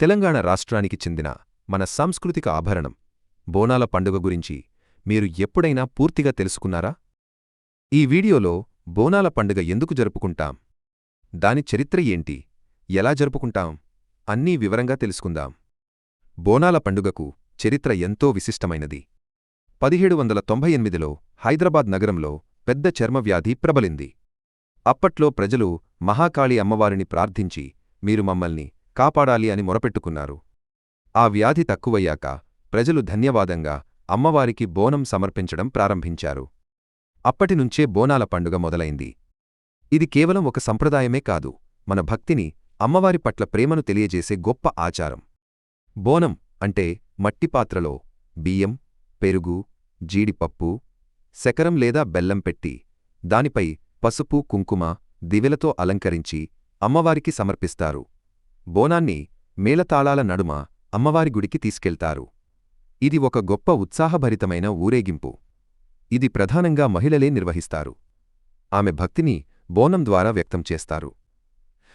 తెలంగాణ రాష్ట్రానికి చెందిన మన సాంస్కృతిక ఆభరణం బోనాల పండుగ గురించి మీరు ఎప్పుడైనా పూర్తిగా తెలుసుకున్నారా? ఈ వీడియోలో బోనాల పండుగ ఎందుకు జరుపుకుంటాం? దాని చరిత్ర ఏంటి? ఎలా జరుపుకుంటాం? అన్నీ వివరంగా తెలుసుకుందాం. బోనాల పండుగకు చరిత్ర ఎంతో విశిష్టమైనది. పదిహేడు వందల తొంభై ఎనిమిదిలో హైదరాబాద్ నగరంలో పెద్ద చర్మవ్యాధి ప్రబలింది. అప్పట్లో ప్రజలు మహాకాళి అమ్మవారిని ప్రార్థించి మీరు మమ్మల్ని కాపాడాలి అని మొరపెట్టుకున్నారు. ఆ వ్యాధి తక్కువయ్యాక ప్రజలు ధన్యవాదంగా అమ్మవారికి బోనం సమర్పించడం ప్రారంభించారు. అప్పటినుంచే బోనాల పండుగ మొదలైంది. ఇది కేవలం ఒక సంప్రదాయమే కాదు మన భక్తిని అమ్మవారి పట్ల ప్రేమను తెలియజేసే గొప్ప ఆచారం. బోనం అంటే మట్టిపాత్రలో బియ్యం పెరుగు జీడిపప్పు శకరం లేదా బెల్లం పెట్టి దానిపై పసుపు కుంకుమ దివెలతో అలంకరించి అమ్మవారికి సమర్పిస్తారు. బోనాన్ని మేళతాళాల నడుమ అమ్మవారి గుడికి తీసుకెళ్తారు. ఇది ఒక గొప్ప ఉత్సాహభరితమైన ఊరేగింపు. ఇది ప్రధానంగా మహిళలే నిర్వహిస్తారు. ఆమె భక్తిని బోనం ద్వారా వ్యక్తం చేస్తారు.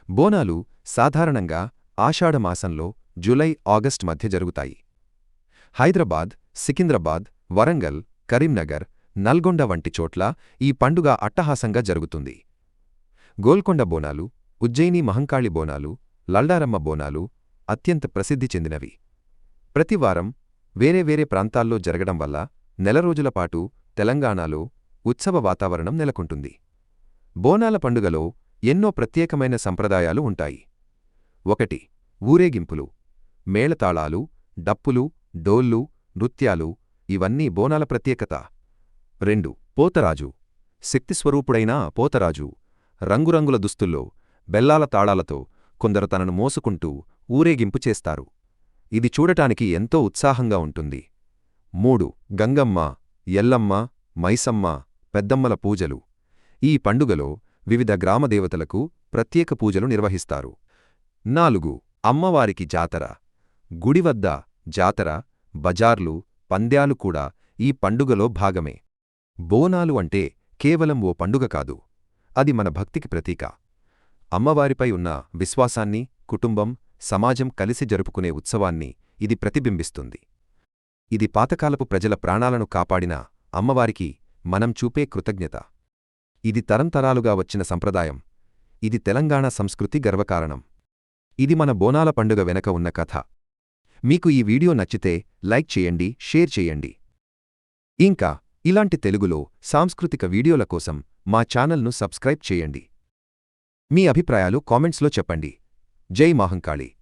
బోనాలు సాధారణంగా ఆషాఢమాసంలో జులై ఆగస్ట్ మధ్య జరుగుతాయి. హైదరాబాద్ సికింద్రాబాద్ వరంగల్ కరీంనగర్ నల్గొండ వంటి చోట్ల ఈ పండుగ అట్టహాసంగా జరుగుతుంది. గోల్కొండ బోనాలు ఉజ్జయిని మహంకాళి బోనాలు లల్డారమ్మ బోనాలు అత్యంత ప్రసిద్ధి చెందినవి. ప్రతివారం వేరే వేరే ప్రాంతాల్లో జరగడం వల్ల నెల రోజులపాటు తెలంగాణలో ఉత్సవ వాతావరణం నెలకొంటుంది. బోనాల పండుగలో ఎన్నో ప్రత్యేకమైన సంప్రదాయాలు ఉంటాయి. ఒకటి ఊరేగింపులు. మేళతాళాలు డప్పులు డోళ్ళు నృత్యాలు ఇవన్నీ బోనాల ప్రత్యేకత. రెండు పోతరాజు. శక్తిస్వరూపుడైన పోతరాజు రంగురంగుల దుస్తుల్లో బెల్లాల తాళాలతో కొందరు తనను మోసుకుంటూ ఊరేగింపు చేస్తారు. ఇది చూడటానికి ఎంతో ఉత్సాహంగా ఉంటుంది. మూడు గంగమ్మ ఎల్లమ్మ మైసమ్మ పెద్దమ్మల పూజలు. ఈ పండుగలో వివిధ గ్రామదేవతలకు ప్రత్యేక పూజలు నిర్వహిస్తారు. నాలుగు అమ్మవారికి జాతర. గుడివద్ద జాతర బజార్లు పంద్యాలు కూడా ఈ పండుగలో భాగమే. బోనాలు అంటే కేవలం ఓ పండుగ కాదు. అది మన భక్తికి ప్రతీక. అమ్మవారిపై ఉన్న విశ్వాసాన్ని కుటుంబం సమాజం కలిసి జరుపుకునే ఉత్సవాన్ని ఇది ప్రతిబింబిస్తుంది. ఇది పాతకాలపు ప్రజల ప్రాణాలను కాపాడిన అమ్మవారికి మనం చూపే కృతజ్ఞత. ఇది తరంతరాలుగా వచ్చిన సంప్రదాయం. ఇది తెలంగాణ సంస్కృతి గర్వకారణం. ఇది మన బోనాల పండుగ వెనక ఉన్న కథ. మీకు ఈ వీడియో నచ్చితే లైక్ చేయండి షేర్ చేయండి. ఇంకా ఇలాంటి తెలుగులో సాంస్కృతిక వీడియోల కోసం మా ఛానల్ను సబ్స్క్రైబ్ చేయండి. మీ అభిప్రాయాలు కామెంట్స్లో చెప్పండి. జై మహంకాళి.